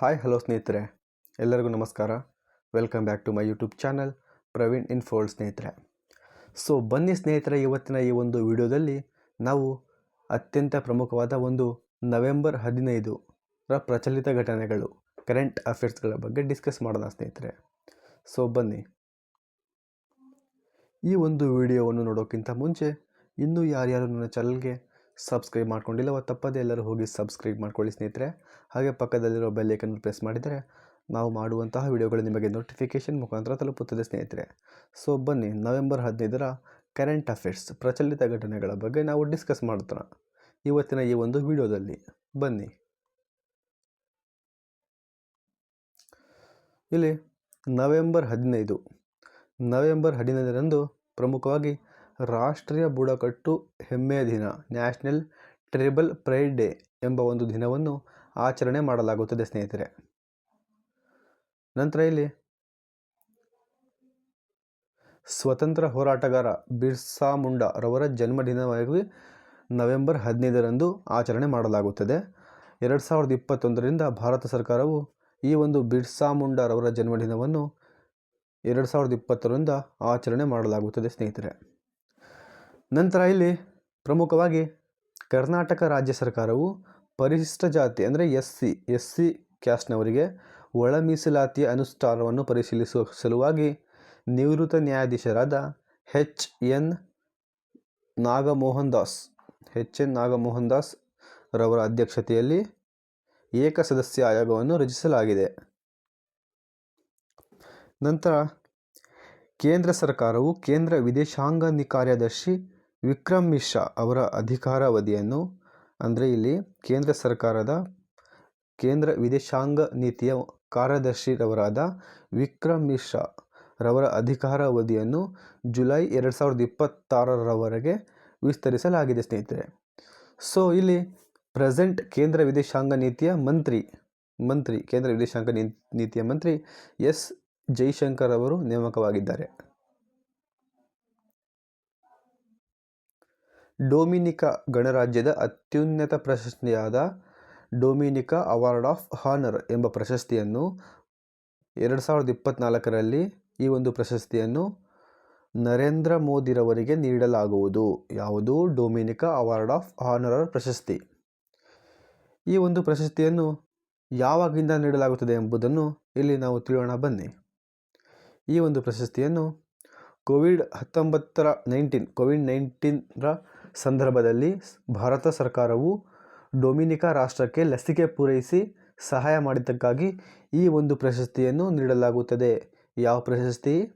Hi, hello ಸ್ನೇಹಿತರೆ. ಎಲ್ಲರಿಗೂ ನಮಸ್ಕಾರ. Welcome back to my YouTube channel Praveen ಇನ್ಫೋಲ್ಡ್ ಸ್ನೇಹಿತರೆ. ಸೊ ಬನ್ನಿ ಸ್ನೇಹಿತರೆ, ಇವತ್ತಿನ ಈ ಒಂದು ವಿಡಿಯೋದಲ್ಲಿ ನಾವು ಅತ್ಯಂತ ಪ್ರಮುಖವಾದ ಒಂದು ನವೆಂಬರ್ ಹದಿನೈದು ರ ಪ್ರಚಲಿತ ಘಟನೆಗಳು ಕರೆಂಟ್ ಅಫೇರ್ಸ್ಗಳ ಬಗ್ಗೆ ಡಿಸ್ಕಸ್ ಮಾಡೋಣ ಸ್ನೇಹಿತರೆ. ಸೊ ಬನ್ನಿ. ಈ ಒಂದು ವಿಡಿಯೋವನ್ನು ನೋಡೋಕ್ಕಿಂತ ಮುಂಚೆ, ಇನ್ನೂ ಯಾರ್ಯಾರು ನನ್ನ ಚಾನಲ್ಗೆ ಸಬ್ಸ್ಕ್ರೈಬ್ ಮಾಡ್ಕೊಂಡಿಲ್ಲವ ತಪ್ಪದೇ ಎಲ್ಲರೂ ಹೋಗಿ ಸಬ್ಸ್ಕ್ರೈಬ್ ಮಾಡ್ಕೊಳ್ಳಿ ಸ್ನೇಹಿತರೆ. ಹಾಗೆ ಪಕ್ಕದಲ್ಲಿರೋ ಬೆಲ್ಲೈಕನ್ನು ಪ್ರೆಸ್ ಮಾಡಿದರೆ ನಾವು ಮಾಡುವಂತಹ ವಿಡಿಯೋಗಳು ನಿಮಗೆ ನೋಟಿಫಿಕೇಷನ್ ಮುಖಾಂತರ ತಲುಪುತ್ತದೆ ಸ್ನೇಹಿತರೆ. ಸೊ ಬನ್ನಿ ನವೆಂಬರ್ ಹದಿನೈದರ ಕರೆಂಟ್ ಅಫೇರ್ಸ್ ಪ್ರಚಲಿತ ಘಟನೆಗಳ ಬಗ್ಗೆ ನಾವು ಡಿಸ್ಕಸ್ ಮಾಡ್ತೀರಾ ಇವತ್ತಿನ ಈ ಒಂದು ವಿಡಿಯೋದಲ್ಲಿ ಬನ್ನಿ. ಇಲ್ಲಿ ನವೆಂಬರ್ ಹದಿನೈದು. ನವೆಂಬರ್ ಹದಿನೈದರಂದು ಪ್ರಮುಖವಾಗಿ ರಾಷ್ಟ್ರೀಯ ಬುಡಕಟ್ಟು ಹೆಮ್ಮೆಯ ದಿನ, ನ್ಯಾಷನಲ್ ಟ್ರಿಬಲ್ ಪ್ರೈಡ್ ಡೇ ಎಂಬ ಒಂದು ದಿನವನ್ನು ಆಚರಣೆ ಮಾಡಲಾಗುತ್ತದೆ, ಸ್ನೇಹಿತರೆ. ನಂತರ ಇಲ್ಲಿ, ಸ್ವತಂತ್ರ ಹೋರಾಟಗಾರ ಬಿರ್ಸಾ ಮುಂಡಾ ರವರ ಜನ್ಮದಿನವಾಗಿ ನವೆಂಬರ್ ಹದಿನೈದರಂದು ಆಚರಣೆ ಮಾಡಲಾಗುತ್ತದೆ. ಎರಡು ಸಾವಿರದ ಇಪ್ಪತ್ತೊಂದರಿಂದ ಭಾರತ ಸರ್ಕಾರವು ಈ ಒಂದು ಬಿರ್ಸಾ ಮುಂಡಾ ರವರ ಜನ್ಮದಿನವನ್ನು ಎರಡು ಸಾವಿರದ ಇಪ್ಪತ್ತರಿಂದ ಆಚರಣೆ ಮಾಡಲಾಗುತ್ತದೆ, ಸ್ನೇಹಿತರೆ. ನಂತರ ಇಲ್ಲಿ ಪ್ರಮುಖವಾಗಿ ಕರ್ನಾಟಕ ರಾಜ್ಯ ಸರ್ಕಾರವು ಪರಿಶಿಷ್ಟ ಜಾತಿ ಅಂದರೆ ಎಸ್ ಸಿ ಎಸ್ ಸಿ ಕ್ಯಾಸ್ಟ್ನವರಿಗೆ ಒಳ ಮೀಸಲಾತಿಯ ಅನುಷ್ಠಾನವನ್ನು ಪರಿಶೀಲಿಸುವ ಸಲುವಾಗಿ ನಿವೃತ್ತ ನ್ಯಾಯಾಧೀಶರಾದ H N. Nagamohan Das H N. Nagamohan Das ರವರ ಅಧ್ಯಕ್ಷತೆಯಲ್ಲಿ ಏಕಸದಸ್ಯ ಆಯೋಗವನ್ನು ರಚಿಸಲಾಗಿದೆ. ನಂತರ ಕೇಂದ್ರ ಸರ್ಕಾರವು ಕೇಂದ್ರ ವಿದೇಶಾಂಗ ಕಾರ್ಯದರ್ಶಿ ವಿಕ್ರಮ್ ಮಿಶ್ರಾ ಅವರ ಅಧಿಕಾರಾವಧಿಯನ್ನು, ಅಂದರೆ ಇಲ್ಲಿ ಕೇಂದ್ರ ಸರ್ಕಾರದ ಕೇಂದ್ರ ವಿದೇಶಾಂಗ ನೀತಿಯ ಕಾರ್ಯದರ್ಶಿರವರಾದ ವಿಕ್ರಮ್ ಮಿಶ್ರಾ ರವರ ಅಧಿಕಾರಾವಧಿಯನ್ನು ಜುಲೈ ಎರಡು ಸಾವಿರದ ಇಪ್ಪತ್ತಾರರವರೆಗೆ ವಿಸ್ತರಿಸಲಾಗಿದೆ, ಸ್ನೇಹಿತರೆ. ಸೊ ಇಲ್ಲಿ ಪ್ರೆಸೆಂಟ್ ಕೇಂದ್ರ ವಿದೇಶಾಂಗ ನೀತಿಯ ಮಂತ್ರಿ ಮಂತ್ರಿ, ಕೇಂದ್ರ ವಿದೇಶಾಂಗ ನೀತಿಯ ಮಂತ್ರಿ ಎಸ್. ಜೈಶಂಕರ್ ಅವರು ನೇಮಕವಾಗಿದ್ದಾರೆ. ಡೊಮಿನಿಕಾ ಗಣರಾಜ್ಯದ ಅತ್ಯುನ್ನತ ಪ್ರಶಸ್ತಿಯಾದ ಡೊಮಿನಿಕ ಅವಾರ್ಡ್ ಆಫ್ ಹಾನರ್ ಎಂಬ ಪ್ರಶಸ್ತಿಯನ್ನು ಎರಡು ಸಾವಿರದ ಇಪ್ಪತ್ತ್ನಾಲ್ಕರಲ್ಲಿ ಈ ಒಂದು ಪ್ರಶಸ್ತಿಯನ್ನು ನರೇಂದ್ರ ಮೋದಿರವರಿಗೆ ನೀಡಲಾಗುವುದು. ಯಾವುದು? ಡೊಮಿನಿಕ ಅವಾರ್ಡ್ ಆಫ್ ಹಾನರರ್ ಪ್ರಶಸ್ತಿ. ಈ ಒಂದು ಪ್ರಶಸ್ತಿಯನ್ನು ಯಾವಾಗಿಂದ ನೀಡಲಾಗುತ್ತದೆ ಎಂಬುದನ್ನು ಇಲ್ಲಿ ನಾವು ತಿಳಿಯೋಣ. ಬನ್ನಿ. ಈ ಒಂದು ಪ್ರಶಸ್ತಿಯನ್ನು ಕೋವಿಡ್ ಹತ್ತೊಂಬತ್ತರ ನೈನ್ಟೀನ್, ಕೋವಿಡ್ ನೈನ್ಟೀನ್ರ ಸಂದರ್ಭದಲ್ಲಿ ಭಾರತ ಸರ್ಕಾರವು ಡೊಮಿನಿಕಾ ರಾಷ್ಟ್ರಕ್ಕೆ ಲಸಿಕೆ ಪೂರೈಸಿ ಸಹಾಯ ಮಾಡಿದ್ದಕ್ಕಾಗಿ ಈ ಒಂದು ಪ್ರಶಸ್ತಿಯನ್ನು ನೀಡಲಾಗುತ್ತದೆ. ಯಾವ ಪ್ರಶಸ್ತಿ?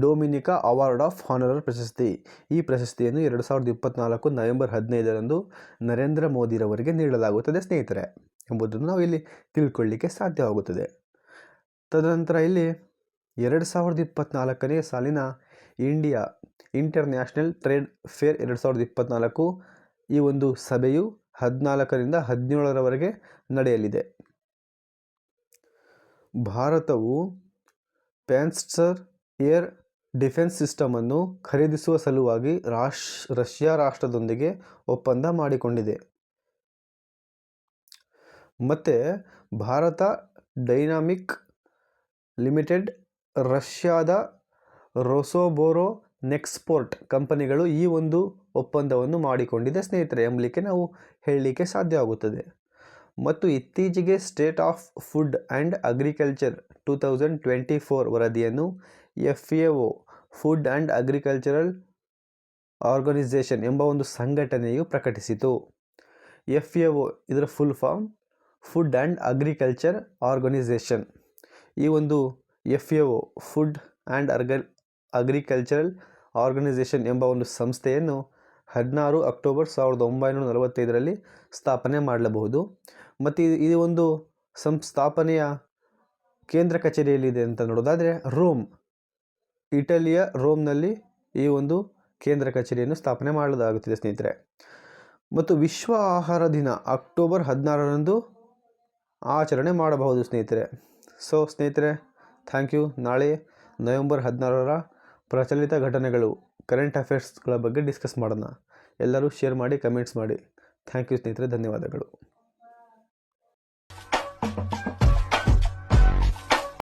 ಡೊಮಿನಿಕಾ ಅವಾರ್ಡ್ ಆಫ್ ಹಾನರರ್ ಪ್ರಶಸ್ತಿ. ಈ ಪ್ರಶಸ್ತಿಯನ್ನು ಎರಡು ಸಾವಿರದ ಇಪ್ಪತ್ತ್ನಾಲ್ಕು ನವೆಂಬರ್ ಹದಿನೈದರಂದು ನರೇಂದ್ರ ಮೋದಿರವರಿಗೆ ನೀಡಲಾಗುತ್ತದೆ, ಸ್ನೇಹಿತರೆ. ಎಂಬುದನ್ನು ನಾವು ಇಲ್ಲಿ ತಿಳ್ಕೊಳ್ಳಿಕ್ಕೆ ಸಾಧ್ಯವಾಗುತ್ತದೆ. ತದನಂತರ ಇಲ್ಲಿ ಎರಡು ಸಾವಿರದ ಇಪ್ಪತ್ತ್ನಾಲ್ಕನೇ ಸಾಲಿನ ಇಂಡಿಯಾ ಇಂಟರ್ನ್ಯಾಷನಲ್ ಟ್ರೇಡ್ ಫೇರ್ ಎರಡು ಸಾವಿರದ ಇಪ್ಪತ್ತ್ನಾಲ್ಕು ಈ ಒಂದು ಸಭೆಯು ಹದಿನಾಲ್ಕರಿಂದ ಹದಿನೇಳರವರೆಗೆ ನಡೆಯಲಿದೆ. ಭಾರತವು ಪ್ಯಾನ್ಸ್ಟರ್ ಏರ್ ಡಿಫೆನ್ಸ್ ಸಿಸ್ಟಮನ್ನು ಖರೀದಿಸುವ ಸಲುವಾಗಿ ರಾಶ್, ರಷ್ಯಾ ರಾಷ್ಟ್ರದೊಂದಿಗೆ ಒಪ್ಪಂದ ಮಾಡಿಕೊಂಡಿದೆ. ಮತ್ತು ಭಾರತ ಡೈನಾಮಿಕ್ ಲಿಮಿಟೆಡ್ ರಷ್ಯಾದ ರೊಸೋಬೋರೋ ನೆಕ್ಸ್ಪೋರ್ಟ್ ಕಂಪನಿಗಳು ಈ ಒಂದು ಒಪ್ಪಂದವನ್ನು ಮಾಡಿಕೊಂಡಿದೆ. ಸ್ನೇಹಿತರೆ, ಎಂಬಲಿಕ್ಕೆ ನಾವು ಹೇಳಲಿಕ್ಕೆ ಸಾಧ್ಯವಾಗುತ್ತದೆ ಮತ್ತು ಇತ್ತೀಚೆಗೆ state of food and agriculture two thousand twenty four ವರದಿಯನ್ನು F A O, food and agricultural organisation ಎಂಬ ಒಂದು ಸಂಘಟನೆಯು ಪ್ರಕಟಿಸಿತು. ಎಫ್ ಎ ಒ, ಇದರ full form food and agriculture organisation. ಈ ಒಂದು F A O food and ಅರ್ಗ, agricultural organisation ಎಂಬ ಒಂದು ಸಂಸ್ಥೆಯನ್ನು ಹದಿನಾರು ಅಕ್ಟೋಬರ್ ಸಾವಿರದ ಒಂಬೈನೂರ ನಲವತ್ತೈದರಲ್ಲಿ ಸ್ಥಾಪನೆ ಮಾಡಲಬಹುದು. ಮತ್ತು ಈ ಒಂದು ಸಂಸ್ಥಾಪನೆಯ ಕೇಂದ್ರ ಕಚೇರಿಯಲ್ಲಿದೆ ಅಂತ ನೋಡೋದಾದರೆ ರೋಮ್, ಇಟಲಿಯ ರೋಮ್ನಲ್ಲಿ ಈ ಒಂದು ಕೇಂದ್ರ ಕಚೇರಿಯನ್ನು ಸ್ಥಾಪನೆ ಮಾಡಲಾಗುತ್ತಿದೆ ಸ್ನೇಹಿತರೆ. ಮತ್ತು ವಿಶ್ವ ಆಹಾರ ದಿನ ಅಕ್ಟೋಬರ್ ಹದಿನಾರರಂದು ಆಚರಣೆ ಮಾಡಬಹುದು ಸ್ನೇಹಿತರೆ. ಸೊ ಸ್ನೇಹಿತರೆ ಥ್ಯಾಂಕ್ ಯು. ನಾಳೆ ನವೆಂಬರ್ ಹದಿನಾರರ ಪ್ರಚಲಿತ ಘಟನೆಗಳು ಕರೆಂಟ್ ಅಫೇರ್ಸ್ಗಳ ಬಗ್ಗೆ ಡಿಸ್ಕಸ್ ಮಾಡೋಣ. ಎಲ್ಲರೂ ಶೇರ್ ಮಾಡಿ ಕಮೆಂಟ್ಸ್ ಮಾಡಿ. ಥ್ಯಾಂಕ್ ಯು ಸ್ನೇಹಿತರೆ, ಧನ್ಯವಾದಗಳು.